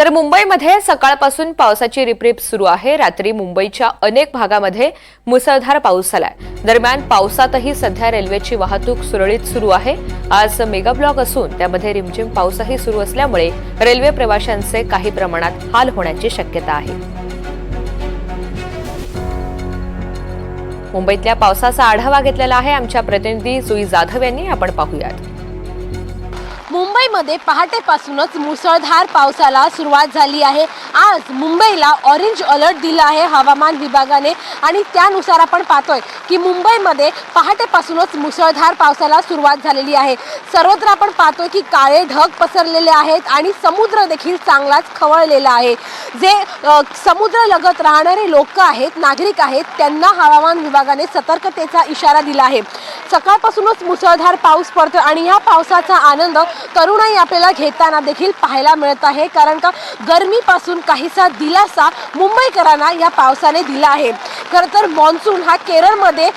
तर मुंबईमध्ये सकाळपासून पावसाची रिपरिप सुरू आहे. रात्री मुंबईच्या अनेक भागामध्ये मुसळधार पाऊस झालाय. दरम्यान पावसातही सध्या रेल्वेची वाहतूक सुरळीत सुरू आहे. आज मेगा ब्लॉक असून त्यामध्ये रिमझिम पाऊसही सुरू असल्यामुळे रेल्वे प्रवाशांचे काही प्रमाणात हाल होण्याची शक्यता आहे. मुंबईतल्या पावसाचा आढावा घेतलेला आहे आमच्या प्रतिनिधी जुई जाधव यांनी. आपण पाहूयात. मुंबईमध्ये पहाटेपासूनच मुसळधार पावसाला सुरुवात झाली आहे. आज मुंबईला ऑरेंज अलर्ट दिला आहे हवामान विभागाने आणि त्यानुसार आपण पाहतोय की मुंबईमध्ये पहाटेपासूनच मुसळधार पावसाला सुरुवात झालेली आहे. सर्वत्र आपण पाहतोय की काळे ढग पसरलेले आहेत आणि समुद्र देखील चांगलाच खवळलेला आहे. जे समुद्र समुद्रलगत राहणारे लोक आहेत नागरिक आहेत त्यांना हवामान विभागाने सतर्कतेचा इशारा दिला आहे. सकाळपासूनच मुसळधार पाऊस पडतो आणि या पावसाचा आनंद तरुणाई आपल्याला घेताना देखील पाहायला मिळत आहे. कारण का गरमीपासून काहीसा दिलासा मुंबईकरांना या पावसाने दिला आहे. खरं तर मान्सून हा केरळमध्ये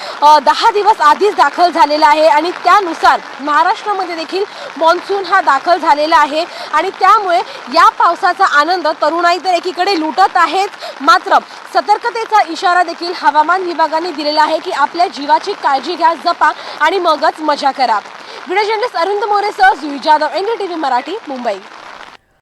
दहा दिवस आधीच दाखल झालेला आहे आणि त्यानुसार महाराष्ट्रामध्ये देखील मान्सून हा दाखल झालेला आहे. आणि त्यामुळे या पावसाचा आनंद तरुणाई तर एकीकडे लुटत आहेत. मात्र सतर्कतेचा इशारा देखील हवामान विभागाने दिलेला आहे की आपल्या जीवाची काळजी घ्या जपा आणि मगच मजा करा. व्हिडिओ जर्नलिस्ट मोरे सह Jui Jadhav N D T V Marathi Mumbai.